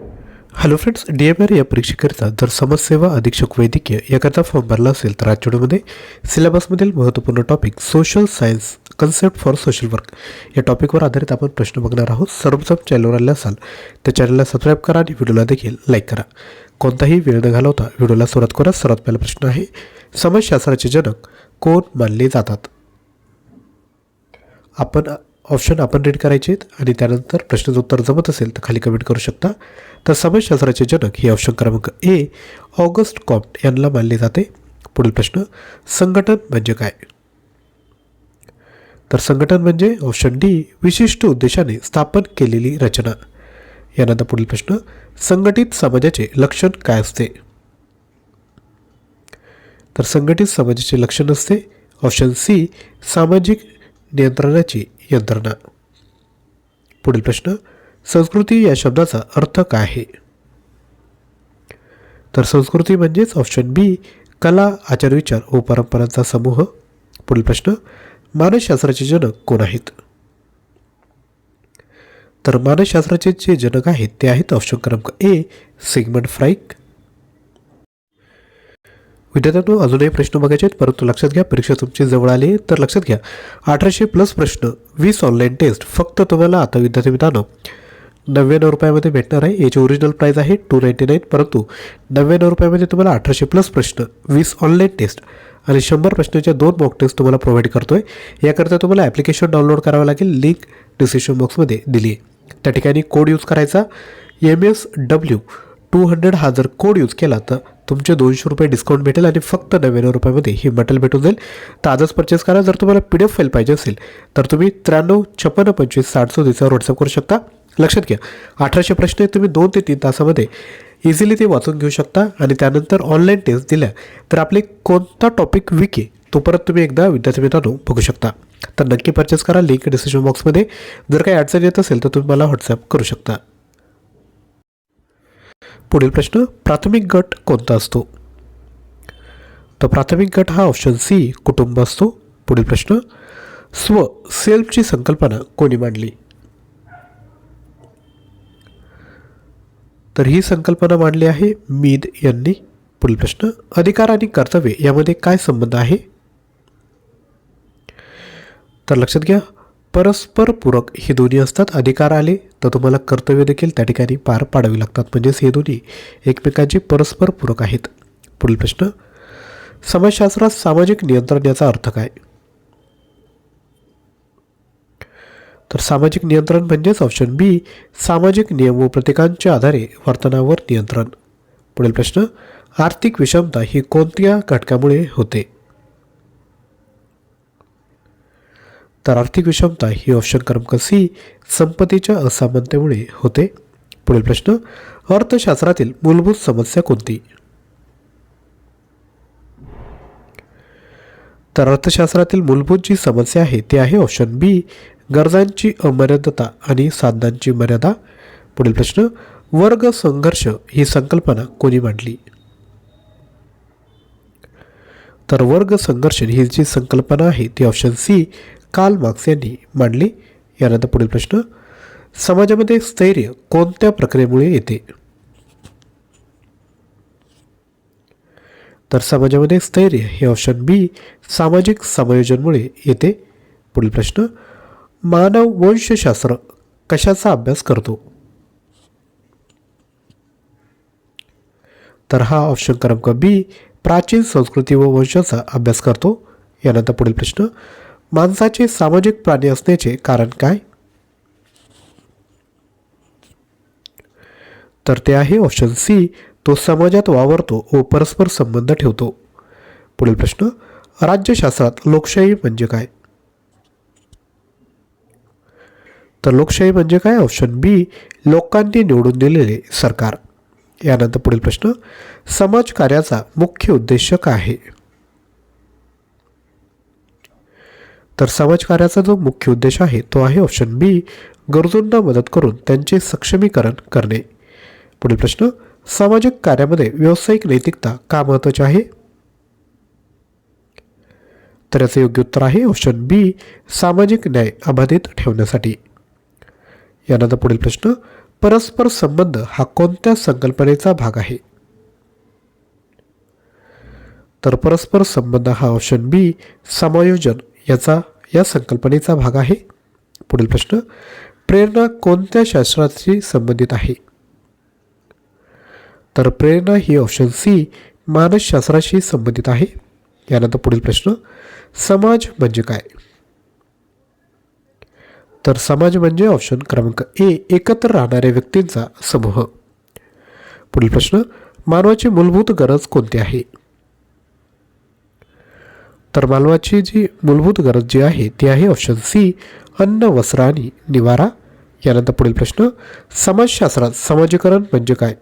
Hello friends D M R या परीक्षेकरिता जर समाजसेवा अधीक्षक वैद्यकीय याकरता फॉर्म भरला असेल तर आठवड्यामध्ये सिलेबसमधील महत्त्वपूर्ण topic social science concept for social work या टॉपिकवर आधारित आपण प्रश्न बघणार आहोत. सर्वप्रथम चॅनलवर आले असाल तर चॅनलला सबस्क्राईब करा आणि व्हिडिओला देखील लाईक करा. कोणताही वेळ न घालवता व्हिडिओला सुरुवात करा. सर्वात पहिला प्रश्न आहे समाजशास्त्राचे जनक कोण मानले जातात? आपण ऑप्शन आपण रीड करायचे आहेत आणि त्यानंतर प्रश्नाचं उत्तर जमत असेल तर खाली कमेंट करू शकता. तर समाजशास्त्राचे जनक हे ऑप्शन क्रमांक ए ऑगस्ट कॉम्ट यांना मानले जाते. पुढील प्रश्न संघटन म्हणजे काय? तर संघटन म्हणजे ऑप्शन डी विशिष्ट उद्देशाने स्थापन केलेली रचना. यानंतर पुढील प्रश्न संघटित समाजाचे लक्षण काय असते? तर संघटित समाजाचे लक्षण असते. ऑप्शन सी सामाजिक नियंत्रणाची यंत्रणा. पुढील प्रश्न संस्कृती या शब्दाचा अर्थ काय आहे? तर संस्कृती म्हणजेच ऑप्शन बी कला आचारविचार व परंपरांचा समूह. पुढील प्रश्न मानसशास्त्राचे जनक कोण आहेत? तर मानसशास्त्राचे जे जनक आहेत ते आहेत ऑप्शन क्रमांक ए सिगमंड फ्राईक विद्यार्थ्यांनो अजूनही प्रश्न बघायचे आहेत. परंतु लक्षात घ्या परीक्षा तुमची जवळ आली तर लक्षात घ्या. अठराशे प्लस प्रश्न वीस ऑनलाईन टेस्ट फक्त तुम्हाला आता विद्यार्थी मित्रांनो नव्याण्णव रुपयामध्ये भेटणार आहे. याची ओरिजिनल प्राईस आहे टू नाईंटी नाईन परंतु नव्याण्णव रुपयामध्ये तुम्हाला अठराशे प्लस प्रश्न वीस ऑनलाईन टेस्ट आणि शंभर प्रश्नाच्या दोन मॉक टेस्ट तुम्हाला प्रोव्हाइड करतो आहे याकरता तुम्हाला ॲप्लिकेशन डाउनलोड करावं लागेल. लिंक डिस्क्रिप्शन बॉक्समध्ये दिली आहे. त्या ठिकाणी कोड यूज करायचा. M S W two hundred हा जर कोड यूज केला तर तुमचे दोनशे रुपये डिस्काउंट भेटेल आणि फक्त नव्याण्णव रुपयामध्ये ही मटेरियल भेटून जाईल. तर आजच परचेस करा. जर तुम्हाला पी डी एफ फाईल पाहिजे असेल तर तुम्ही त्र्याण्णव छप्पन्न पंचवीस साठ चौतीसवर व्हॉट्सअप करू शकता. लक्षात घ्या. अठराशे प्रश्न तुम्ही दोन ते तीन तासामध्ये इझिली ते वाचून घेऊ शकता आणि त्यानंतर ऑनलाईन टेस्ट दिल्या तर आपले कोणता टॉपिक वीक आहे तो परत तुम्ही एकदा विद्यार्थी मित्रांनो बघू शकता. तर नक्की परचेस करा. लिंक डिस्क्रिप्शन बॉक्समध्ये जर काही अडचण येत असेल तर तुम्ही मला व्हॉट्सअप करू शकता. पुढील प्रश्न प्राथमिक गट कोणता असतो? तर प्राथमिक गट हा ऑप्शन सी कुटुंब असतो. पुढील प्रश्न स्व सेल्फची संकल्पना कोणी मांडली? तर ही संकल्पना मांडली आहे मीद यांनी. पुढील प्रश्न अधिकार आणि कर्तव्य यामध्ये काय संबंध आहे? तर लक्षात घ्या परस्पर पूरक हे दोन्ही असतात. अधिकार आले तर तुम्हाला कर्तव्य देखील त्या ठिकाणी पार पाडावी लागतात. म्हणजेच हे दोन्ही एकमेकांचे परस्पर पूरक आहेत. पुढील प्रश्न. समाजशास्त्रात सामाजिक नियंत्रण याचा अर्थ काय? तर सामाजिक नियंत्रण म्हणजेच ऑप्शन बी सामाजिक नियम व प्रतिकांच्या आधारे वर्तनावर नियंत्रण. पुढील प्रश्न. आर्थिक विषमता ही कोणत्या घटकामुळे होते? तर आर्थिक विषमता ही ऑप्शन क्रमांक सी संपत्तीच्या असमानतेमुळे होते. पुढील प्रश्न अर्थशास्त्रातील मूलभूत समस्या कोणती? तर अर्थशास्त्रातील मूलभूत जी समस्या आहे ती आहे ऑप्शन बी गरजांची अमर्यादता आणि साधनांची मर्यादा. पुढील प्रश्न वर्ग संघर्ष ही संकल्पना कोणी मांडली? तर वर्ग संघर्ष ही जी संकल्पना आहे ती ऑप्शन सी काल मार्क्स यांनी मांडली. यानंतर पुढील प्रश्न समाजामध्ये स्थैर्य कोणत्या प्रक्रियेमुळे येते? तर समाजामध्ये स्थैर्य हे ऑप्शन बी सामाजिक समायोजनमुळे येते. पुढील प्रश्न मानव वंशशास्त्र कशाचा अभ्यास करतो? तर हा ऑप्शन क्रमांक बी प्राचीन संस्कृती व वंशाचा अभ्यास करतो. यानंतर पुढील प्रश्न माणसाचे सामाजिक प्राणी असण्याचे कारण काय? तर ते आहे ऑप्शन सी तो समाजात वावरतो व परस्पर संबंध ठेवतो. पुढील प्रश्न. राज्यशास्त्रात लोकशाही म्हणजे काय? तर लोकशाही म्हणजे काय? ऑप्शन बी लोकांनी निवडून दिलेले सरकार. यानंतर पुढील प्रश्न. समाज कार्याचा मुख्य उद्देश काय आहे? तर समाजकार्याचा जो मुख्य उद्देश आहे तो आहे ऑप्शन बी गरजूंना मदत करून त्यांचे सक्षमीकरण करणे. पुढील प्रश्न सामाजिक कार्यामध्ये व्यावसायिक नैतिकता का महत्त्वाची आहे? तर याचं योग्य उत्तर आहे ऑप्शन बी सामाजिक न्याय अबाधित ठेवण्यासाठी. यानंतर पुढील प्रश्न परस्पर संबंध हा कोणत्या संकल्पनेचा भाग आहे? तर परस्पर संबंध हा ऑप्शन बी समायोजन याचा या संकल्पनेचा भाग आहे. पुढील प्रश्न प्रेरणा कोणत्या शास्त्राशी संबंधित आहे? तर प्रेरणा ही ऑप्शन सी मानसशास्त्राशी संबंधित आहे. यानंतर पुढील प्रश्न समाज म्हणजे काय? तर समाज म्हणजे ऑप्शन क्रमांक ए एकत्र राहणाऱ्या व्यक्तींचा समूह. पुढील प्रश्न मानवाची मूलभूत गरज कोणती आहे? तर मानवाची जी मूलभूत गरज जी आहे ती आहे ऑप्शन सी अन्न वस्त्र आणि निवारा. यानंतर पुढील प्रश्न समाजशास्त्रात समाजीकरण म्हणजे काय?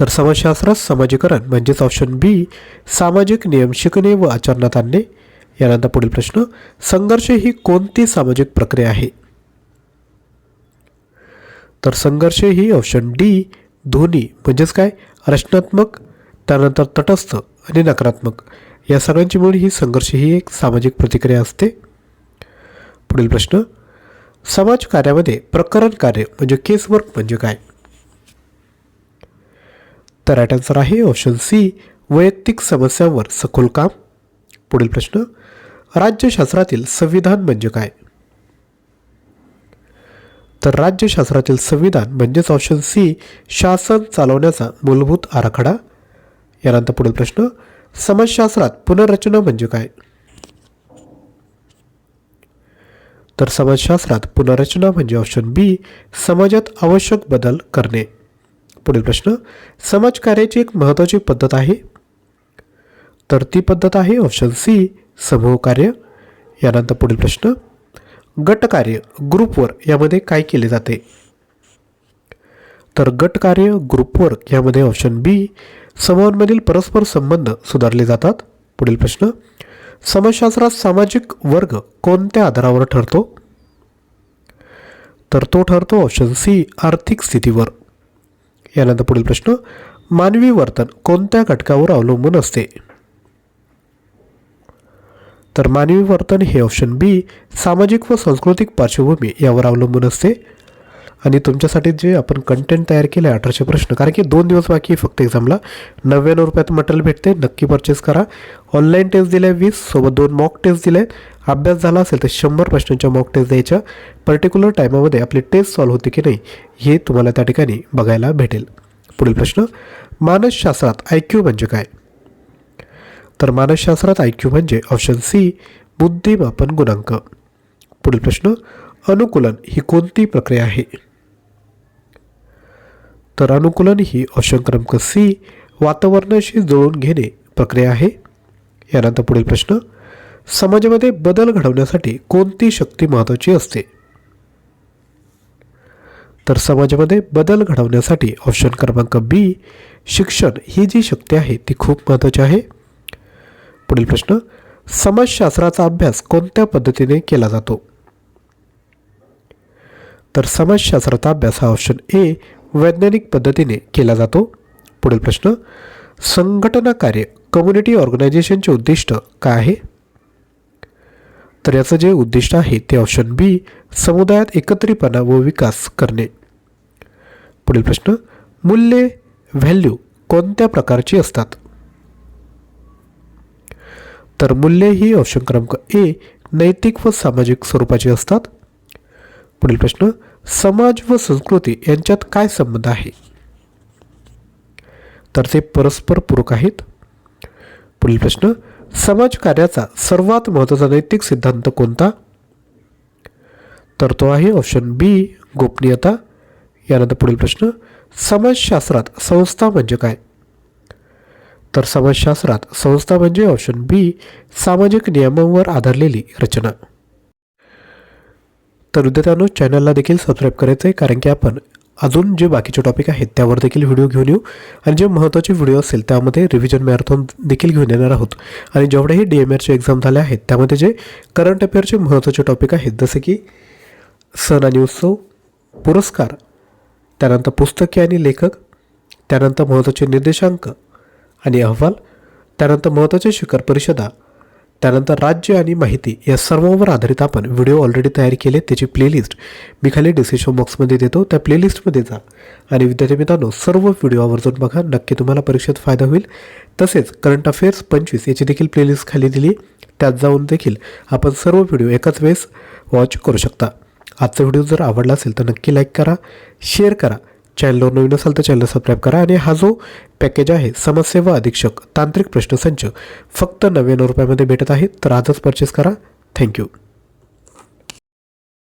तर समाजशास्त्रात समाजीकरण म्हणजेच ऑप्शन बी सामाजिक नियम शिकणे व आचरणात आणणे. यानंतर पुढील प्रश्न संघर्ष ही कोणती सामाजिक प्रक्रिया आहे? तर संघर्ष ही ऑप्शन डी दोन्ही म्हणजेच काय? रचनात्मक त्यानंतर तटस्थ आणि नकारात्मक. या सगळ्यांची मिळून ही संघर्ष ही एक सामाजिक प्रतिक्रिया असते. पुढील प्रश्न. समाज कार्यामध्ये प्रकरण कार्य म्हणजे केस वर्क म्हणजे काय? तर राईट आन्सर आहे ऑप्शन सी वैयक्तिक समस्यांवर सखोल काम. पुढील प्रश्न. राज्यशास्त्रातील संविधान म्हणजे काय? तर राज्यशास्त्रातील संविधान म्हणजेच ऑप्शन सी शासन चालवण्याचा मूलभूत आराखडा. यानंतर पुढील प्रश्न समाजशास्त्रात पुनर्रचना म्हणजे काय? तर समाजशास्त्रात पुनर्रचना म्हणजे ऑप्शन बी समाजात आवश्यक बदल करणे. पुढील प्रश्न समाजकार्याची एक महत्त्वाची पद्धत आहे? तर ती पद्धत आहे ऑप्शन सी समूह कार्य. यानंतर पुढील प्रश्न गटकार्य ग्रुपवर यामध्ये काय केले जाते? तर गटकार्य ग्रुपवर्क यामध्ये ऑप्शन बी समूहांमधील परस्पर संबंध सुधारले जातात. पुढील प्रश्न समाजशास्त्रात सामाजिक वर्ग कोणत्या आधारावर ठरतो? तर तो ठरतो ऑप्शन सी आर्थिक स्थितीवर. यानंतर पुढील प्रश्न मानवी वर्तन कोणत्या घटकावर अवलंबून असते? तर मानवी वर्तन हे ऑप्शन बी सामाजिक व सांस्कृतिक पार्श्वभूमी यावर अवलंबून असते. आणि तुमच्यासाठी जे आपण कंटेंट तयार केलं आहे अठराशे प्रश्न कारण की दोन दिवस बाकी आहे फक्त एक्झामला नव्याण्णव रुपयात मटेरियल भेटते नक्की परचेस करा. ऑनलाईन टेस्ट दिल्या वीस सोबत दोन मॉक टेस्ट दिले. अभ्यास झाला असेल तर शंभर प्रश्नांच्या मॉक टेस्ट द्यायच्या. पर्टिक्युलर टायमामध्ये आपली टेस्ट सॉल्व्ह होते की नाही हे तुम्हाला त्या ठिकाणी बघायला भेटेल. पुढील प्रश्न मानसशास्त्रात आय क्यू म्हणजे काय? तर मानसशास्त्रात आय क्यू म्हणजे ऑप्शन सी बुद्धिमापन गुणांक. पुढील प्रश्न अनुकूलन ही कोणती प्रक्रिया आहे? तर अनुकूलन ही ऑप्शन क्रमांक सी वातावरणाशी जुळवून घेणे प्रक्रिया आहे. यानंतर पुढील प्रश्न समाजामध्ये बदल घडवण्यासाठी कोणती शक्ती महत्त्वाची असते? तर समाजामध्ये बदल घडवण्यासाठी ऑप्शन क्रमांक बी शिक्षण ही जी शक्ती आहे ती खूप महत्त्वाची आहे. पुढील प्रश्न समाजशास्त्राचा अभ्यास कोणत्या पद्धतीने केला जातो? तर समाजशास्त्राचा अभ्यास हा ऑप्शन ए वैज्ञानिक पद्धतीने केला जातो. पुढील प्रश्न संघटना कार्य कम्युनिटी ऑर्गनायझेशनचे उद्दिष्ट काय आहे? तर याचं जे उद्दिष्ट आहे ते ऑप्शन बी समुदायात एकत्रितपणा व विकास करणे. पुढील प्रश्न मूल्ये व्हॅल्यू कोणत्या प्रकारची असतात? तर मूल्ये ही ऑप्शन क्रमांक ए नैतिक व सामाजिक स्वरूपाची असतात. पुढील प्रश्न समाज व संस्कृती यांच्यात काय संबंध आहे? तर ते परस्पर पूरक आहेत. पुढील प्रश्न समाज कार्याचा सर्वात महत्त्वाचा नैतिक सिद्धांत कोणता? तर तो आहे ऑप्शन बी गोपनीयता. यानंतर पुढील प्रश्न समाजशास्त्रात संस्था म्हणजे काय? तर समाजशास्त्रात संस्था म्हणजे ऑप्शन बी सामाजिक नियमांवर आधारलेली रचना. तर विद्यार्थ्यांनो चॅनलला देखील सबस्क्राईब करायचं आहे कारण की आपण अजून जे बाकीचे टॉपिक आहेत त्यावर देखील व्हिडिओ घेऊन येऊ. आणि जे महत्त्वाचे व्हिडिओ असेल त्यामध्ये रिव्हिजन मॅरेथॉन देखील घेऊन येणार आहोत. आणि जेवढेही डी एम आरचे एक्झाम झाले आहेत त्यामध्ये जे करंट अफेअरचे महत्त्वाचे टॉपिक आहेत जसे की सण आणि उत्सव पुरस्कार त्यानंतर पुस्तके आणि लेखक त्यानंतर महत्त्वाचे निर्देशांक आणि अहवाल त्यानंतर महत्त्वाचे शिखर परिषदा त्यानंतर राज्य आणि माहिती या सर्वांवर आधारित आपण व्हिडिओ ऑलरेडी तयार केले त्याची प्लेलिस्ट मी खाली डिस्क्रिप्शन बॉक्समध्ये देतो त्या प्लेलिस्टमध्ये जा. आणि विद्यार्थी मित्रांनो सर्व व्हिडिओ आवर्जून बघा नक्की तुम्हाला परीक्षेत फायदा होईल. तसेच करंट अफेअर्स पंचवीस याची देखील प्लेलिस्ट खाली दिली. त्यात जाऊन देखील आपण सर्व व्हिडिओ एकाच वेळेस वॉच करू शकता. आजचा व्हिडिओ जर आवडला असेल तर नक्की लाईक करा शेअर करा. चॅनलवर नवीन असाल तर चॅनल सबस्क्राईब करा आणि हा जो पॅकेज आहे समाजसेवा अधीक्षक तांत्रिक प्रश्नसंच फक्त नव्याण्णव रुपयामध्ये भेटत आहे तर आजच परचेस करा. थँक्यू